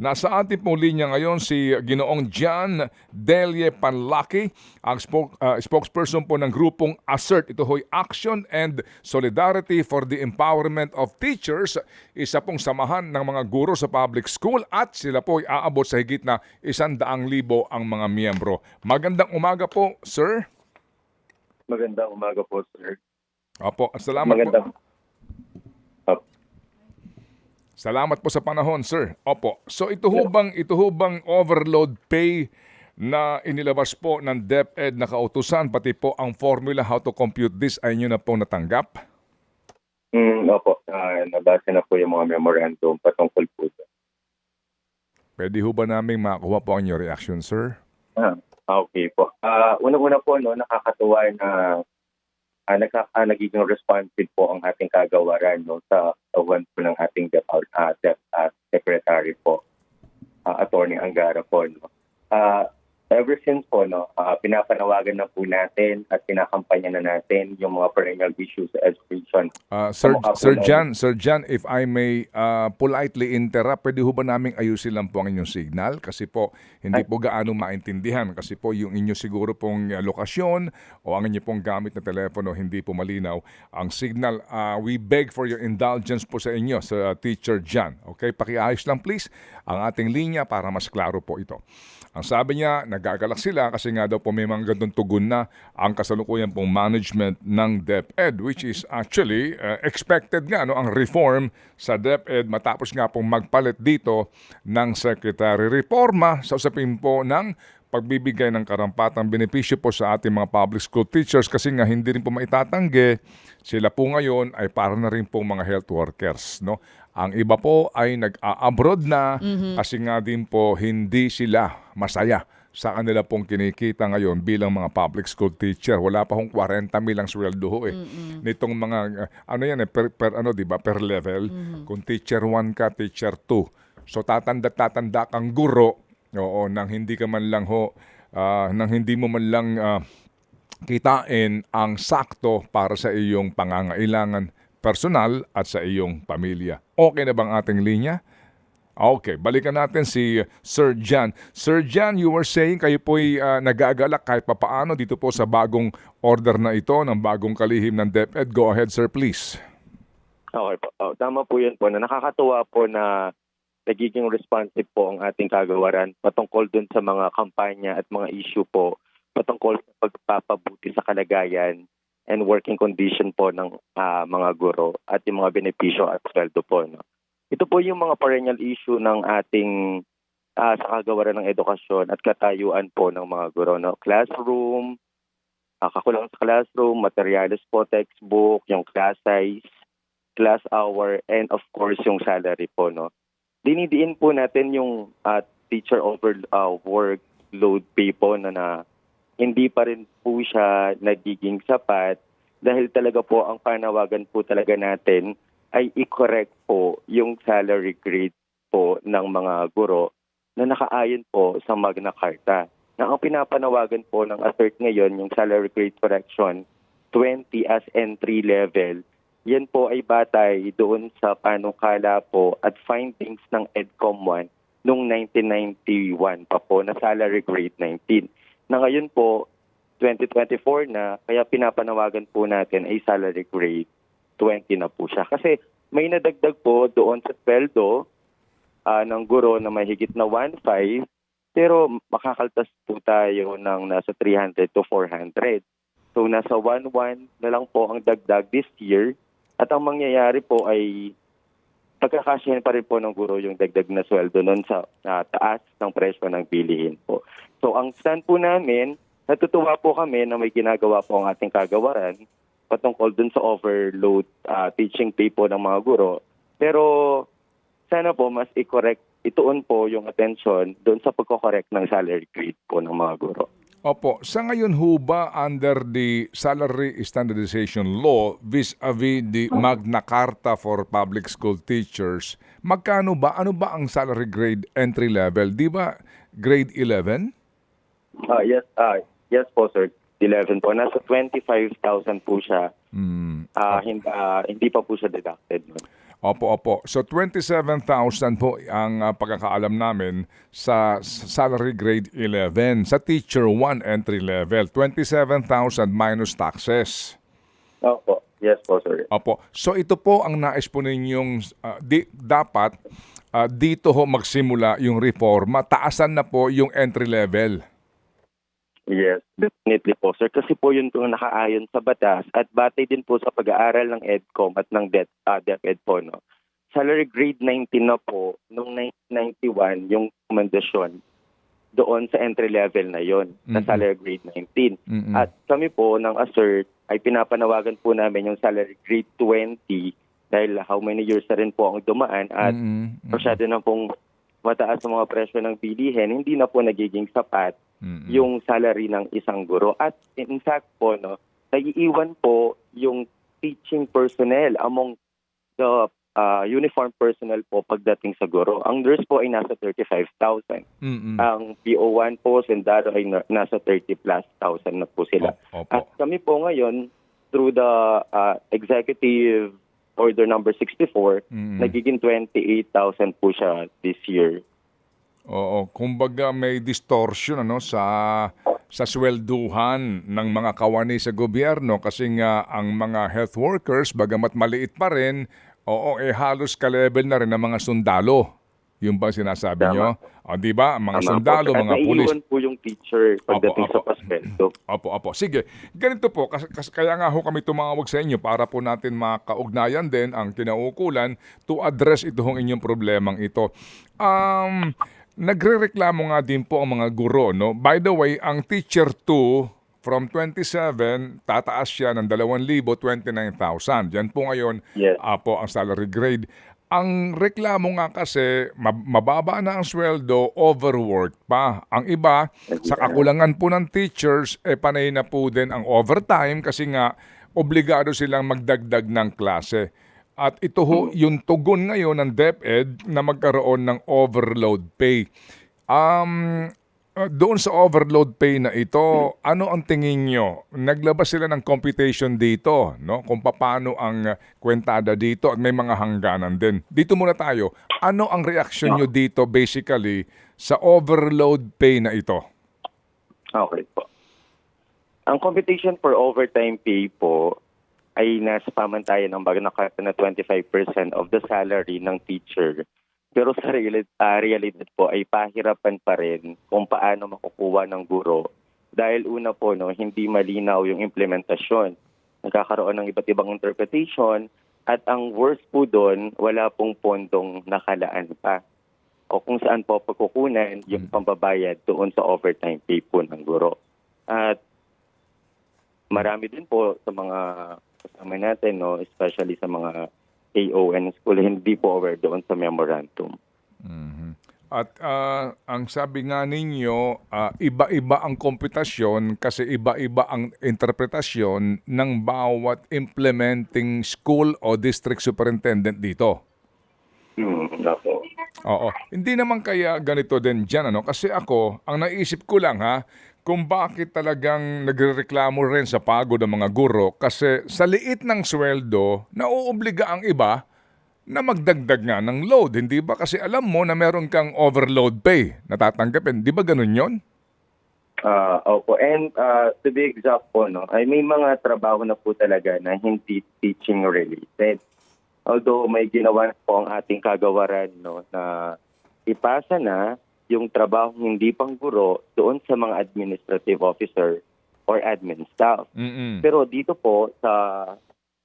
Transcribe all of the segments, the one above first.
Nasa ating pong linya ngayon si Ginoong John Delie Panlaki, ang spoke- ah, spokesperson po ng grupong ASSERT. Ito ho'y Action and Solidarity for the Empowerment of Teachers. Isa pong samahan ng mga guro sa public school at sila po ay aabot sa higit na isandaang libo ang mga miyembro. Magandang umaga po, sir. Magandang umaga po, sir. Opo, at salamat po. Magandang. Up. Salamat po sa panahon, sir. Opo. So ito ho bang, ito ho bang overload pay na inilabas po ng DepEd na kautusan, pati po ang formula how to compute this ay nyo na po natanggap? Mm, opo, Ah, nabasa na po yung mga memorandum patungkol po doon. Pwede ho ba namin makakuha po ang inyong reaction, sir? Ah, okay po. Ah, unang-una po, no, nakakatuwa na ah, nagka, ah, nagiging responsive po ang ating kagawaran no, sa awan po ng ating Dep, ah, Dep, ah, Secretary po, ah, Attorney Angara po. No. Ah, ever since po, no, ah, pinapanawagan na po natin at kinakampanya na natin yung mga perennial issues sa education Ah, sir, po sir. Jan, Sir Jan, if I may ah, politely interrupt, pwede ho ba namin ayusin lang po ang inyong signal? Kasi po, hindi po gaano maintindihan. Kasi po, yung inyo siguro pong lokasyon o ang inyo pong gamit na telepono, hindi po malinaw. Ang signal, ah, we beg for your indulgence po sa inyo, sa Teacher Jan. Okay, pakiayos lang please ang ating linya para mas klaro po ito. Ang sabi niya, nagagalak sila kasi nga daw po may mga gandong tugon na ang kasalukuyan pong management ng DepEd which is actually uh, expected nga no, ang reform sa DepEd matapos nga pong magpalit dito ng Secretary Reforma sa usapin po ng pagbibigay ng karampatang benepisyo po sa ating mga public school teachers kasi nga hindi rin po maitatanggi. Sila po ngayon ay para na rin po mga health workers no ang iba po ay nag-abroad na kasi nga din po hindi sila masaya sa kanila pong kinikita ngayon bilang mga public school teacher. Wala pa hong 40 mil ang sweldo ho eh. Nitong mga, uh, ano yan eh, per, per ano, di ba, per level. Kung teacher 1 ka, teacher 2. So tatanda-tatanda kang guro, oo, nang hindi ka man lang ho, ah, nang hindi mo man lang ah, kitain ang sakto para sa iyong pangangailangan personal at sa iyong pamilya. Okay na bang ating linya? Okay, balikan natin si Sir Jan. Sir Jan, you were saying kayo po'y uh, nag-aagalak kahit papaano dito po sa bagong order na ito ng bagong kalihim ng DepEd. Go ahead, sir, please. Okay po. Oh, tama po yun po na nakakatuwa po na nagiging responsive po ang ating kagawaran patungkol dun sa mga kampanya at mga issue po patungkol sa pagpapabuti sa kalagayan and working condition po ng ah, mga guro at yung mga benepisyo at sweldo po. No? Ito po yung mga perennial issue ng ating ah, sa kagawaran ng edukasyon at katayuan po ng mga guro. No? Classroom, ah, kakulang sa classroom, materials po, textbook, yung class size, class hour, and of course yung salary po. No? Dinidiin po natin yung ah, teacher over ah, workload pay po na, na hindi pa rin po siya nagiging sapat dahil talaga po ang panawagan po talaga natin ay i-correct po yung salary grade po ng mga guro na nakaayon po sa Magna Carta. Na ang pinapanawagan po ng assert ngayon, yung salary grade correction, 20 as entry level, yan po ay batay doon sa panukala po at findings ng EDCOM 1 noong 1991 pa po na salary grade 19. Na ngayon po, 2024 na, kaya pinapanawagan po natin ay salary grade 20 na po siya. Kasi may nadagdag po doon sa sweldo ah, ng guro na may higit na 1.5, pero makakaltas po tayo ng nasa 300 to 400. So nasa 1.1 na lang po ang dagdag this year at ang mangyayari po ay pagkakasyahan pa rin po ng guro yung dagdag na sweldo nun sa ah, taas ng presyo ng bilihin po. So ang stand po namin, natutuwa po kami na may ginagawa po ang ating kagawaran patungkol dun sa overload ah, teaching pay po ng mga guro. Pero sana po mas i-correct, ituon po yung attention doon sa pagko-correct ng salary grade po ng mga guro. Opo, sa ngayon ho ba under the Salary Standardization Law vis-a-vis the Magna Carta for Public School Teachers, magkano ba, ano ba ang salary grade entry level? Di ba grade 11? Ah, yes, ah, yes po sir. 11 po. Nasa 25,000 po siya. Hmm. Ah, hindi, ah, hindi pa po siya deducted. Opo, opo. So 27,000 po ang ah, pagkakaalam namin sa salary grade 11. Sa teacher 1 entry level, 27,000 minus taxes. Opo. Yes po, sir. Opo. So ito po ang nais po ninyong ah, di, dapat ah, dito ho magsimula yung reforma. Taasan na po yung entry level. Yes, definitely po, sir. Kasi po yun po nakaayon sa batas at batay din po sa pag-aaral ng EDCOM at ng DEP, uh, DepEd po, no? Salary grade 19 na po, noong 1991, yung rekomendasyon doon sa entry level na yon na Mhm. salary grade 19. Mm-mm. At kami po ng assert ay pinapanawagan po namin yung salary grade 20 dahil how many years na rin po ang dumaan at. Mm-mm. masyado na pong mataas ang mga presyo ng bilihin, hindi na po nagiging sapat Mm-mm. yung salary ng isang guro. At in fact po, no, naiiwan po yung teaching personnel among the uh, uniform personnel po pagdating sa guro. Ang nurse po ay nasa 35,000. Mm-mm. Ang PO1 po, sendado ay na- nasa 30 plus thousand na po sila. Opo. At kami po ngayon, through the uh, executive order number 64, Mm-mm. nagiging 28,000 po siya this year. Oo, kumbaga may distortion ano sa sa swelduhan ng mga kawani sa gobyerno kasi nga ang mga health workers bagamat maliit pa rin, oo, eh halos ka-level na rin ng mga sundalo. Yung ba sinasabi Tama. nyo? O, di ba? Mga Tama sundalo, po. Mga pulis. naiiwan po yung teacher pagdating Opo, sa opo. pasweldo. Opo, opo. Sige, ganito po, kas, kas- kaya nga ho kami tumawag sa inyo para po natin makaugnayan din ang kinaukulan to address ito hong inyong problemang ito. Um, nagrereklamo nga din po ang mga guro, no? By the way, ang teacher 2 from 27, tataas siya ng 2,000, 29,000. Yan po ngayon, Yes. po ang salary grade. Ang reklamo nga kasi, mab- mababa na ang sweldo, overworked pa. Ang iba, sa kakulangan po ng teachers, eh panay na po din ang overtime kasi nga obligado silang magdagdag ng klase. At ito ho, yung tugon ngayon ng DepEd na magkaroon ng overload pay. Um, uh, doon sa overload pay na ito, ano ang tingin nyo? Naglabas sila ng computation dito, no? Kung paano ang kwentada dito at may mga hangganan din. Dito muna tayo. Ano ang reaction nyo dito basically sa overload pay na ito? Okay po. Ang competition for overtime pay po ay nasa pamantayan ng bago nakata na 25% of the salary ng teacher. Pero sa realidad, ah, realidad po ay pahirapan pa rin kung paano makukuha ng guro. Dahil una po, no, hindi malinaw yung implementasyon. Nagkakaroon ng iba't ibang interpretation at ang worst po doon, wala pong pondong nakalaan pa. O kung saan po pagkukunan yung pambabayad doon sa overtime pay po ng guro. At marami din po sa mga kasama natin, no, especially sa mga AON school, hindi po aware doon sa memorandum. Mhm. At ah, ang sabi nga ninyo, ah, iba-iba ang komputasyon kasi iba-iba ang interpretasyon ng bawat implementing school o district superintendent dito. Hmm, ako. Oo. Hindi naman kaya ganito din dyan, ano? Kasi ako, ang naisip ko lang ha, kung bakit talagang nagrereklamo rin sa pagod ng mga guro kasi sa liit ng sweldo, nauobliga ang iba na magdagdag nga ng load. Hindi ba? Kasi alam mo na meron kang overload pay na tatanggapin. Di ba ganun yon? Ah, opo. And ah, to be exact po, no, ay may mga trabaho na po talaga na hindi teaching related. Although may ginawa na po ang ating kagawaran no, na ipasa na yung trabaho hindi pang guro doon sa mga administrative officer or admin staff. Mm-mm. Pero dito po sa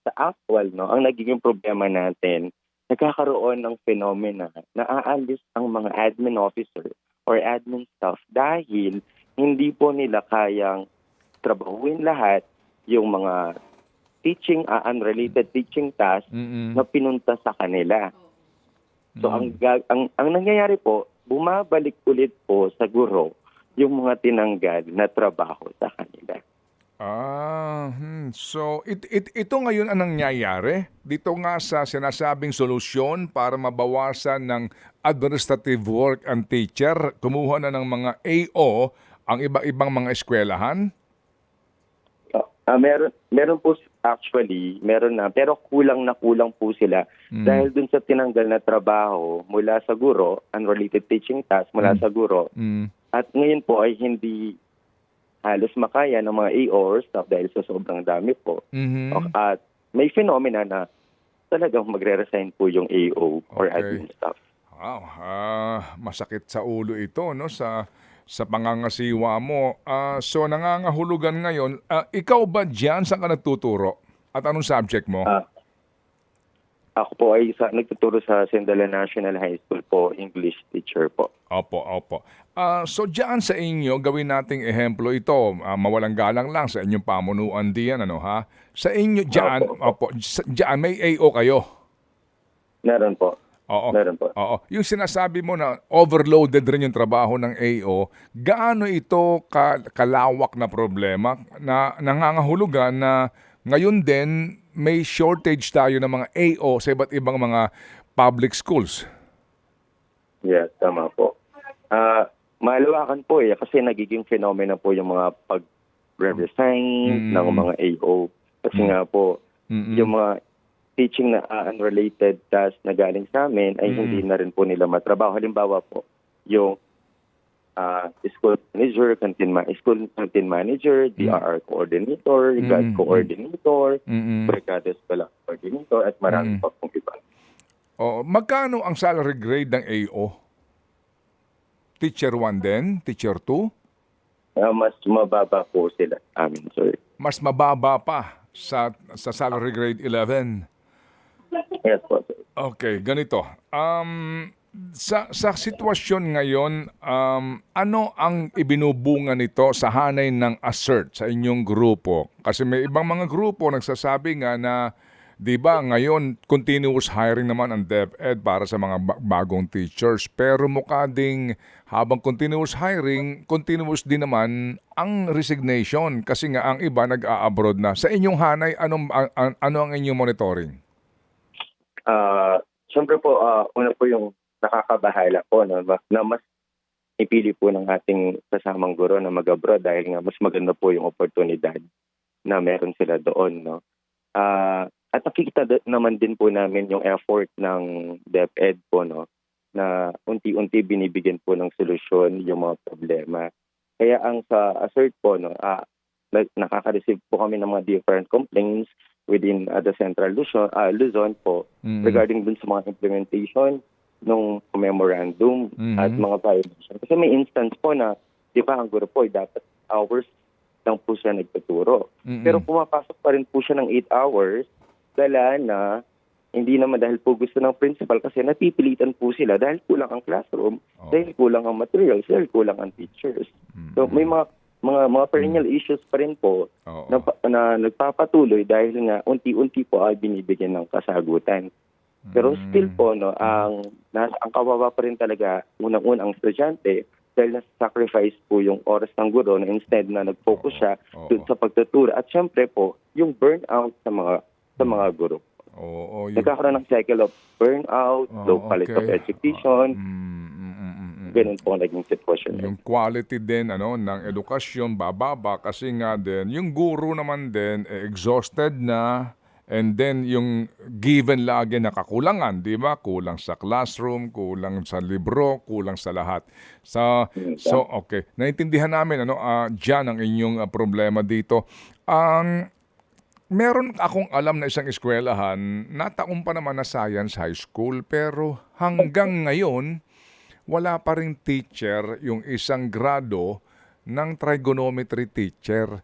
sa actual no, ang nagiging problema natin, nagkakaroon ng phenomena na aalis ang mga admin officer or admin staff dahil hindi po nila kayang trabahuin lahat yung mga teaching uh, unrelated teaching tasks Mm-mm. na pinunta sa kanila. So ang, ga- ang ang nangyayari po, bumabalik ulit po sa guro yung mga tinanggal na trabaho sa kanila. Ah, hmm. so it, it, ito ngayon ang nangyayari dito nga sa sinasabing solusyon para mabawasan ng administrative work ang teacher, kumuha na ng mga AO ang iba-ibang mga eskwelahan. Ah, meron meron po actually, meron na. Pero kulang na kulang po sila Mm. dahil dun sa tinanggal na trabaho mula sa guro, unrelated teaching task mula Mm. sa guro. Mm. At ngayon po ay hindi halos makaya ng mga AO or staff dahil sa sobrang dami po. Mhm. At may phenomena na talagang magre-resign po yung AO or Okay. admin staff. Wow, ah, masakit sa ulo ito no sa sa pangangasiwa mo. Ah, so nangangahulugan ngayon, ah, ikaw ba diyan saan ka nagtuturo? At anong subject mo? Ah, ako po ay sa, nagtuturo sa Sindala National High School po, English teacher po. Opo, opo. Ah, so diyan sa inyo, gawin nating ehemplo ito. Ah, mawalang galang lang sa inyong pamunuan diyan, ano ha? Sa inyo diyan, opo, sa- diyan may AO kayo. Meron po. Oo. Meron po. Oo. Yung sinasabi mo na overloaded rin yung trabaho ng AO, gaano ito ka- kalawak na problema na nangangahulugan na ngayon din may shortage tayo ng mga AO sa iba't ibang mga public schools. Yes, tama po. Ah, malawakan po eh kasi nagiging phenomena po yung mga pag-resign Mm. ng mga AO. Kasi Mm. nga po, Mm-mm. yung mga teaching na ah, unrelated task na galing sa amin ay Mm. hindi na rin po nila matrabaho. Halimbawa po, yung ah, school manager, canteen ma- school canteen manager, DRR coordinator, Mm. guide Mm. coordinator, Mm-mm. barkada eskwela coordinator, at marami Mm. pa pong iba. Oo. magkano ang salary grade ng AO? Teacher 1 din? Teacher 2? Ah, mas mababa po sila amin, sir. Mas mababa pa sa sa salary grade 11. Yes po, sir. Okay, ganito. Um, sa sa sitwasyon ngayon, um, ano ang ibinubunga nito sa hanay ng assert sa inyong grupo? Kasi may ibang mga grupo nagsasabi nga na 'di ba ngayon continuous hiring naman ang DepEd para sa mga ba- bagong teachers pero mukha ding habang continuous hiring, continuous din naman ang resignation kasi nga ang iba nag-a-abroad na. Sa inyong hanay, anong an- an- ano ang inyong monitoring? Ah, Siyempre po, ah, una po yung nakakabahala po no, na mas ipili po ng ating kasamang guro na mag-abroad dahil nga mas maganda po yung oportunidad na meron sila doon. No? Ah, at nakikita naman din po namin yung effort ng DepEd po no, na unti-unti binibigyan po ng solusyon yung mga problema. Kaya ang sa assert po, no, na- nakaka-receive po kami ng mga different complaints within uh, the Central Luzon, ah, Luzon po Mm. regarding dun sa mga implementation ng memorandum Mhm. at mga violation. Kasi may instance po na, di ba, ang guro po ay dapat hours lang po siya nagtuturo. Mm-mm. Pero pumapasok pa rin po siya ng 8 hours, dala na hindi naman dahil po gusto ng principal kasi napipilitan po sila dahil kulang ang classroom, Oo. dahil kulang ang materials, dahil kulang ang teachers. So may mga mga mga perennial issues pa rin po Oo. na, na nagpapatuloy dahil nga unti-unti po ay binibigyan ng kasagutan. Pero Mm. still po no, ang nas, ang kawawa pa rin talaga unang-unang ang estudyante dahil nasa-sacrifice po yung oras ng guro na instead na nag-focus siya Oo. dun sa pagtuturo at syempre po yung burnout sa mga sa mga guro. Oo, yun. Nagkakaroon ng cycle of burnout, Oo, low quality of okay. education, Mm, mm, mm, mm, mm. Ganun po ang naging sitwasyon. Yung quality din ano ng edukasyon bababa kasi nga din yung guro naman din eh, exhausted na and then yung given lagi na kakulangan, di ba? Kulang sa classroom, kulang sa libro, kulang sa lahat. Sa so okay, naintindihan namin ano ah, diyan ang inyong ah, problema dito. Ang Meron akong alam na isang eskwelahan, nataon pa naman na science high school, pero hanggang ngayon, wala pa rin teacher yung isang grado ng trigonometry teacher.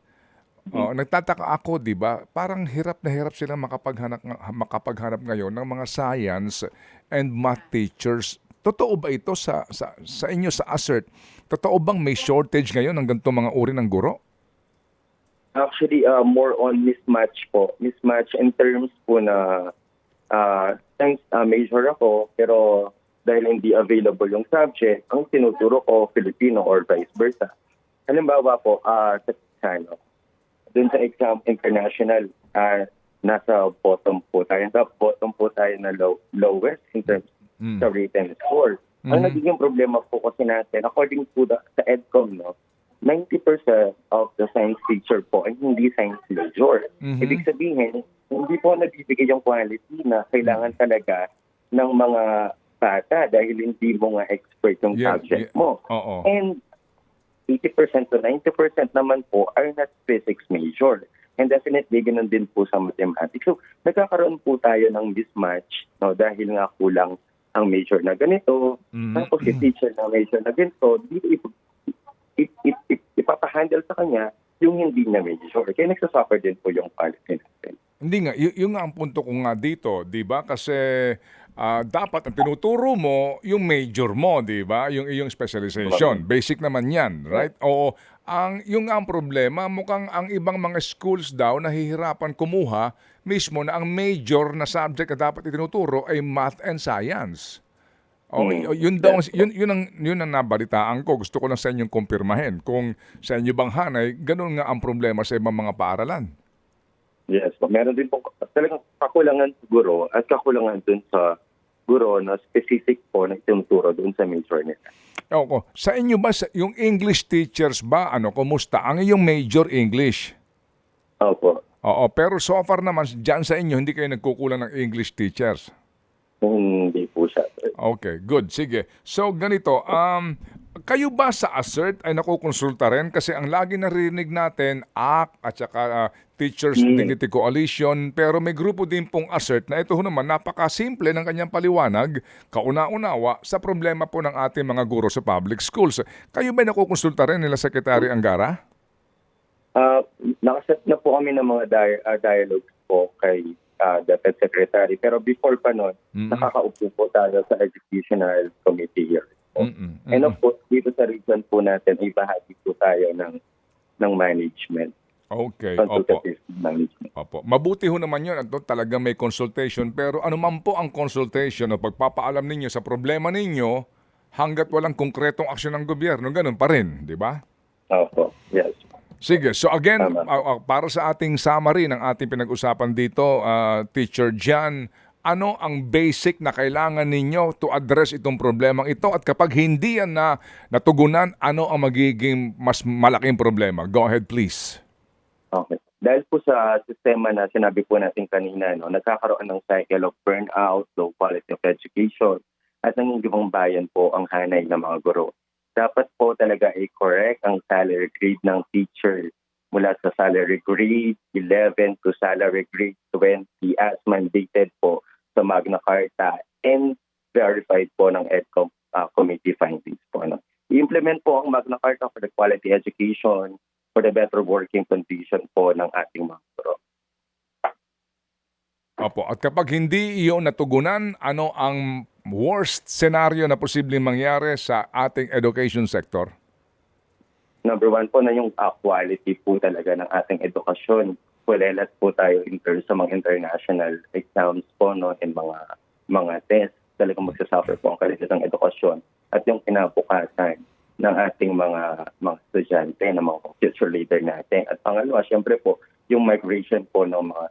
Oh, nagtataka ako, 'di ba? Parang hirap na hirap sila makapaghanap makapaghanap ngayon ng mga science and math teachers. Totoo ba ito sa sa, sa inyo sa assert? Totoo bang may shortage ngayon ng ganitong mga uri ng guro? Actually, uh, more on mismatch po. Mismatch in terms po na uh, science uh, major ako, pero dahil hindi available yung subject, ang tinuturo ko Filipino or vice versa. Halimbawa po, uh, sa ano, dun sa exam international, uh, nasa bottom po tayo. Sa bottom po tayo na low, lowest in terms Mm. sa written score. Ang Mhm. nagiging problema po kasi natin, according to the, sa EDCOM, no, 90% of the science teacher po ay hindi science major. Mhm. Ibig sabihin, hindi po nabibigay yung quality na kailangan talaga ng mga bata dahil hindi mo nga expert yung Yeah, subject yeah. mo. Oo. And 80% to 90% naman po are not physics major. And definitely, ganun din po sa mathematics. So, nagkakaroon po tayo ng mismatch no, dahil nga kulang ang major na ganito. Mhm. Tapos si teacher na major na ganito, di, ip, ip, ip, ip, ipapahandle sa kanya yung hindi na major. Kaya nagsasuffer din po yung quality natin. Hindi nga, y- yung nga ang punto ko nga dito, 'di ba? Kasi ah, dapat ang tinuturo mo yung major mo, 'di ba? Yung iyong specialization. Basic naman 'yan, right? Oo. Ang yung nga ang problema, mukhang ang ibang mga schools daw nahihirapan kumuha mismo na ang major na subject na dapat itinuturo ay math and science. Oh, y- yun daw yun yun ang yun ang nabalitaan ko. Gusto ko lang sa inyong kumpirmahin kung sa inyo bang hanay, ganun nga ang problema sa ibang mga paaralan. Yes, po. meron din po talagang kakulangan sa guro at kakulangan dun sa guro na specific po na itinuturo dun sa major nila. Opo. Sa inyo ba, sa- yung English teachers ba, ano, kumusta? Ang iyong major English. Opo. Oo, pero so far naman, dyan sa inyo, hindi kayo nagkukulang ng English teachers. Hindi po siya. Okay, good. Sige. So, ganito, um, kayo ba sa ASERT ay nakukonsulta rin? Kasi ang lagi narinig natin, ACT at saka ah, Teachers Mm. Dignity Coalition, pero may grupo din pong ASERT na ito ho naman napakasimple ng kanyang paliwanag, kauna-unawa sa problema po ng ating mga guro sa public schools. Kayo ba nakukonsulta rin nila Secretary Angara? Uh, nakaset na po kami ng mga dia- uh, dialogues po kay uh, Dapat Secretary. Pero before pa nun, Mm-mm. nakakaupo po tayo sa Educational Committee here. Mm-mm. And of course, dito sa region po natin, ay bahagi po tayo ng ng management, Okay, opo. management. Opo. Mabuti ho naman yun at talaga may consultation. Pero ano man po ang consultation o pagpapaalam ninyo sa problema ninyo, hanggat walang konkretong aksyon ng gobyerno, ganun pa rin, di ba? Opo, yes. Sige, so again, Tama. uh, uh, para sa ating summary ng ating pinag-usapan dito, uh, Teacher Jan, ano ang basic na kailangan ninyo to address itong problemang ito? At kapag hindi yan na natugunan, ano ang magiging mas malaking problema? Go ahead, please. Okay. Dahil po sa sistema na sinabi po natin kanina, no, nagkakaroon ng cycle of burnout, low quality of education, at nangingibang bayan po ang hanay ng mga guro. Dapat po talaga i-correct ang salary grade ng teacher mula sa salary grade 11 to salary grade 20 as mandated po sa Magna Carta and verified po ng EDCOM uh, committee findings po. No? I-implement po ang Magna Carta for the quality education, for the better working condition po ng ating mga guro. Opo, at kapag hindi iyon natugunan, ano ang worst scenario na posibleng mangyari sa ating education sector? Number one po na yung uh, quality po talaga ng ating edukasyon. Kulelat po tayo in terms sa mga international exams po no, and mga mga tests. Talagang magsasuffer po ang kalidad ng edukasyon at yung kinabukasan ng ating mga mga estudyante, ng mga future leader natin. At pangalawa, syempre po, yung migration po ng mga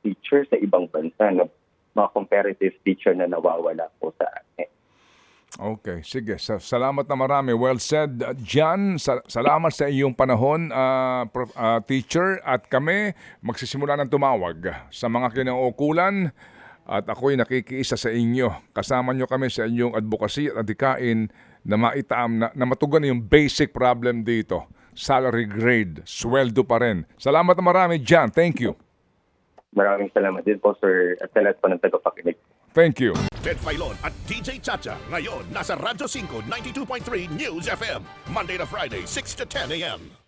teachers sa ibang bansa, no, mga comparative teacher na nawawala po sa atin. Okay, sige. Sa- salamat na marami. Well said. Sa- salamat sa iyong panahon, uh, prof- uh, teacher. At kami magsisimula ng tumawag sa mga kinaukulan. At ako'y nakikiisa sa inyo. Kasama nyo kami sa inyong advocacy at adikain na maitaam na, na matugan yung basic problem dito. Salary grade, sweldo pa rin. Salamat na marami, Jan. Thank you. Maraming salamat din po, sir, at sa lahat po ng tagapakinig. Thank you. Ted Filon at DJ Chacha. Ngayon, nasa Radyo 5, 92.3 News FM. Monday to Friday, 6 to 10 a.m.